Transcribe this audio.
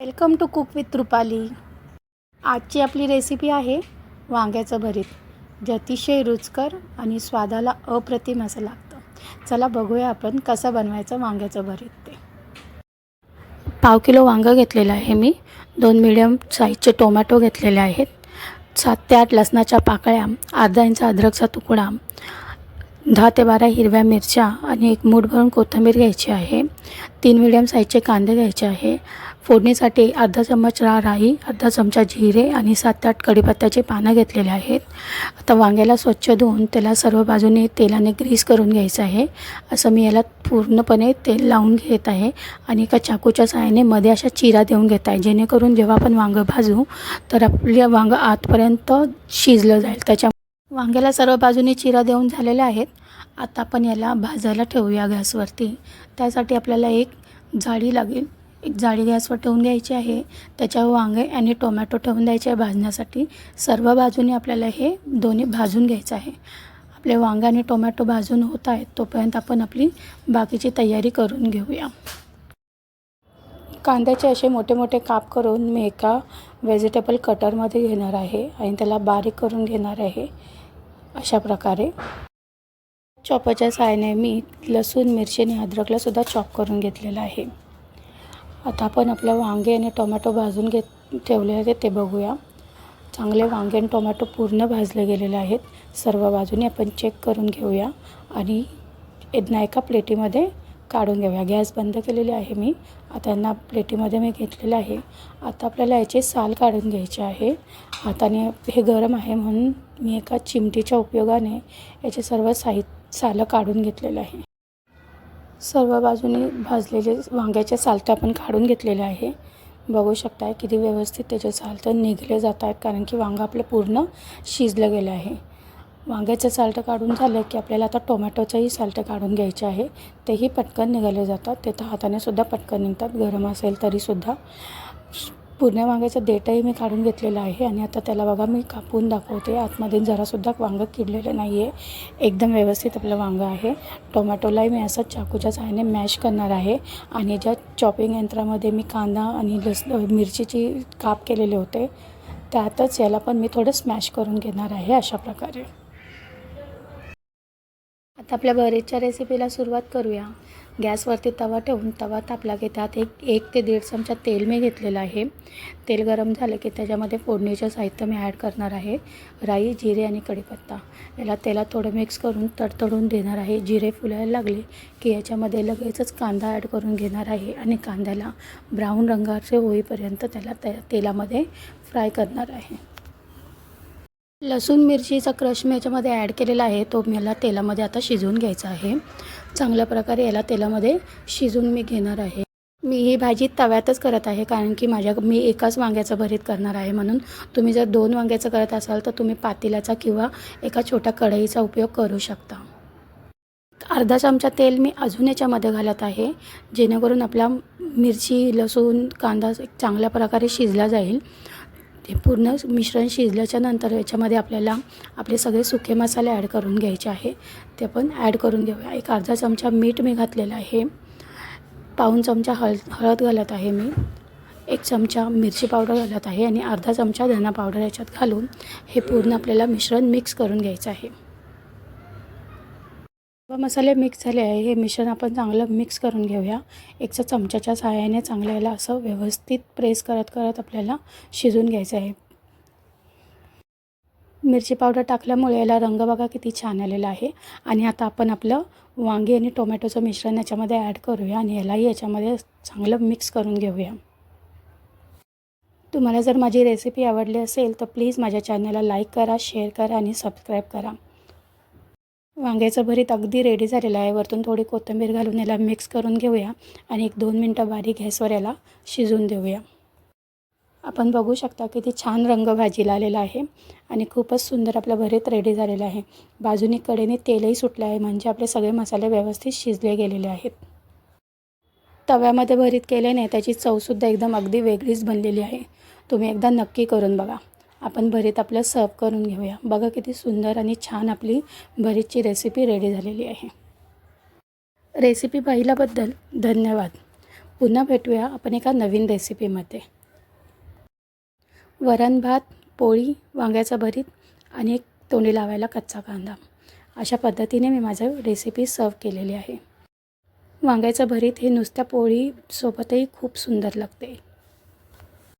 Welcome to cook with Rupali. आजची आपली recipe आहे वांग्याचं भरीत. जे अतिशय रुचकर आणि स्वादाला अप्रतिम असं लागतं. चला बघूया आपण कसं बनवायचं वांग्याचं भरीत ते. पाव किलो वांगं घेतलेलं आहे मी. दोन मिडियम साईजचे टोमॅटो घेतलेले आहेत. सात ते आठ लसणाच्या पाकळ्या अर्धा इंच अद्रकचा तुकडा दहा ते बारा हिरव्या मिरच्या आणि एक मूठ भरून कोथिंबीर घ्यायची आहे. तीन मिडियम साईजचे कांदे घ्यायचे आहे. फोडणीसाठी अर्धा चम्मच राई अर्धा चमचा जिरे आणि सात आठ कढीपत्त्याचे पानं घेतलेले आहेत. आता वांग्याला स्वच्छ धुवून त्याला सर्व बाजूने तेलाने ग्रीस करून घ्यायचं आहे. असं मी याला पूर्णपणे तेल लावून घेत आहे आणि एका चाकूच्या सहाय्याने मध्ये अशा चिरा देऊन घेत आहे. जेणेकरून जेव्हा आपण वांगं भाजू तर आपल्या वांगं आतपर्यंत शिजलं जाईल. त्याच्या वांग्याला सर्व बाजूने चिरा देऊन झालेल्या आहेत. आता आपण याला भाजायला ठेवूया गॅसवरती. त्यासाठी आपल्याला एक जाळी लागेल. एक जाळी गॅसवर ठेवून घ्यायची आहे. त्याच्यावर वांगे आणि टोमॅटो ठेवून द्यायचे आहे भाजण्यासाठी. सर्व बाजूने आपल्याला हे दोन्ही भाजून घ्यायचं आहे. आपले वांगे आणि टोमॅटो भाजून होत आहेत तोपर्यंत आपण आपली बाकीची तयारी करून घेऊया. कांद्याचे असे मोठे मोठे काप करून मी एका व्हेजिटेबल कटरमध्ये घेणार आहे आणि त्याला बारीक करून घेणार आहे. अशा प्रकारे. चॉपरच्या साहाय्याने मी लसूण मिरची आणि अद्रकलासुद्धा चॉप करून घेतलेला आहे. आता आपण आपल्या वांगे आणि टोमॅटो भाजून घेत ठेवले आहेत ते बघूया. चांगले वांगे आणि टोमॅटो पूर्ण भाजले गेलेले आहेत. सर्व बाजूने आपण चेक करून घेऊया आणि यांना एका प्लेटीमध्ये काढून घेऊया. गॅस बंद केलेली आहे मी. आता यांना प्लेटीमध्ये मी घेतलेलं आहे. आता आपल्याला याचे साल काढून घ्यायचे आहे. हाताने हे गरम आहे म्हणून मी एका चिमटीच्या उपयोगाने याचे सर्व साहित्य सालं काढून घेतलेलं आहे. सर्व बाजूने भाजलेले वांग्याचे सालटं आपण काढून घेतलेले आहे. बघू शकताय किती व्यवस्थित त्याचे सालटं निघले जात आहेत कारण की वांगं आपलं पूर्ण शिजलं गेलं आहे. वांग्याचं सालटं काढून झालं की आपल्याला आता टोमॅटोचंही सालटं काढून घ्यायचे आहे. तेही पटकन निघाले जातात. ते तर हातानेसुद्धा पटकन निघतात. गरम असेल तरीसुद्धा. पूर्ण वांग्याचा देठही मी काढून घेतलेला आहे आणि आता त्याला बघा मी कापून दाखवते. आतमध्ये जरासुद्धा वांगं किडलेलं नाही आहे एकदम व्यवस्थित आपलं वांगं आहे. टोमॅटोलाही मी असं चाकूच्या सहाय्याने मॅश करणार आहे. आणि ज्या चॉपिंग यंत्रामध्ये मी कांदा आणि लस मिरचीची काप केलेले होते त्यातच याला पण मी थोडं स्मॅश करून घेणार आहे अशा प्रकारे. आता आपल्या बरेचच्या रेसिपीला सुरुवात करूया. गॅसवरती तवा ठेवून तवा तापला की त्यात एक एक ते दीड चमचा तेल मी घेतलेलं आहे. तेल गरम झालं की त्याच्यामध्ये फोडणीचं साहित्य मी ॲड करणार आहे. राई जिरे आणि कढीपत्ता याला तेलात थोडं मिक्स करून तडतडून देणार आहे. जिरे फुलायला लागले की याच्यामध्ये लगेचच कांदा ॲड करून घेणार आहे आणि कांद्याला ब्राऊन रंगाचे होईपर्यंत त्याला त्या तेलामध्ये फ्राय करणार आहे. लसूण मिरचीचा क्रश मी याच्यामध्ये ॲड केलेला आहे. तो मला तेलामध्ये आता शिजवून घ्यायचा आहे. चांगल्या प्रकारे याला तेलामध्ये शिजून मी घेणार आहे. मी ही भाजी तव्यातच करत आहे कारण की माझ्या मी एकाच वांग्याचं भरीत करणार आहे. म्हणून तुम्ही जर दोन वांग्याचं करत असाल तर तुम्ही पातेल्याचा किंवा एका छोट्या कढईचा उपयोग करू शकता. अर्धा चमचा तेल मी अजून याच्यामध्ये घालत आहे जेणेकरून आपला मिरची लसूण कांदा एक चांगल्या प्रकारे शिजला जाईल. ते पूर्ण मिश्रण शिजल्याच्या नंतर याच्यामध्ये आपल्याला आपले सगळे सुके मसाले ॲड करून घ्यायचे आहे. ते पण ॲड करून घेऊया. एक अर्धा चमचा मीठ मी घातलेलं आहे. पाऊन चमचा हळ हळद घालत आहे मी. एक चमचा मिरची पावडर घालत आहे आणि अर्धा चमचा धना पावडर याच्यात घालून हे पूर्ण आपल्याला मिश्रण मिक्स करून घ्यायचं आहे. सर्व मसाले मिक्स झाले आहे. हे मिश्रण आपण चांगलं मिक्स करून घेऊया. एकच्या चमच्याच्या सहाय्याने चांगलं याला असं व्यवस्थित प्रेस करत करत आपल्याला शिजून घ्यायचं आहे. मिरची पावडर टाकल्यामुळे याला रंग बघा किती छान आलेला आहे. आणि आता आपण आपलं वांगी आणि टोमॅटोचं मिश्रण याच्यामध्ये ॲड करूया आणि यालाही याच्यामध्ये चांगलं मिक्स करून घेऊया. तुम्हाला जर माझी रेसिपी आवडली असेल तर प्लीज माझ्या चॅनलला लाईक करा शेअर करा आणि सबस्क्राईब करा. वांग्याचं भरीत अगदी रेडी झालेलं आहे. वरतून थोडी कोथिंबीर घालून याला मिक्स करून घेऊया आणि एक दोन मिनटं बारीक गॅसवर याला शिजवून देऊया. आपण बघू शकता किती छान रंग भाजीला आलेला आहे आणि खूपच सुंदर आपलं भरीत रेडी झालेलं आहे. बाजूनी कडेने तेलही सुटलं आहे म्हणजे आपले सगळे मसाले व्यवस्थित शिजले गेलेले आहेत. तव्यामध्ये भरीत केल्याने त्याची चवसुद्धा एकदम अगदी वेगळीच बनलेली आहे. तुम्ही एकदा नक्की करून बघा. आपण भरीत आपलं सर्व करून घेऊया. बघा किती सुंदर आणि छान आपली भरीतची रेसिपी रेडी झालेली आहे. रेसिपी पाहिल्याबद्दल धन्यवाद. पुन्हा भेटूया आपण एका नवीन रेसिपीमध्ये वरण भात पोळी वांग्याचा भरीत आणि एक तोंडी लावायला कच्चा कांदा. अशा पद्धतीने मी माझं रेसिपी सर्व केलेली आहे. वांग्याचं भरीत हे नुसत्या पोळीसोबतही खूप सुंदर लागते.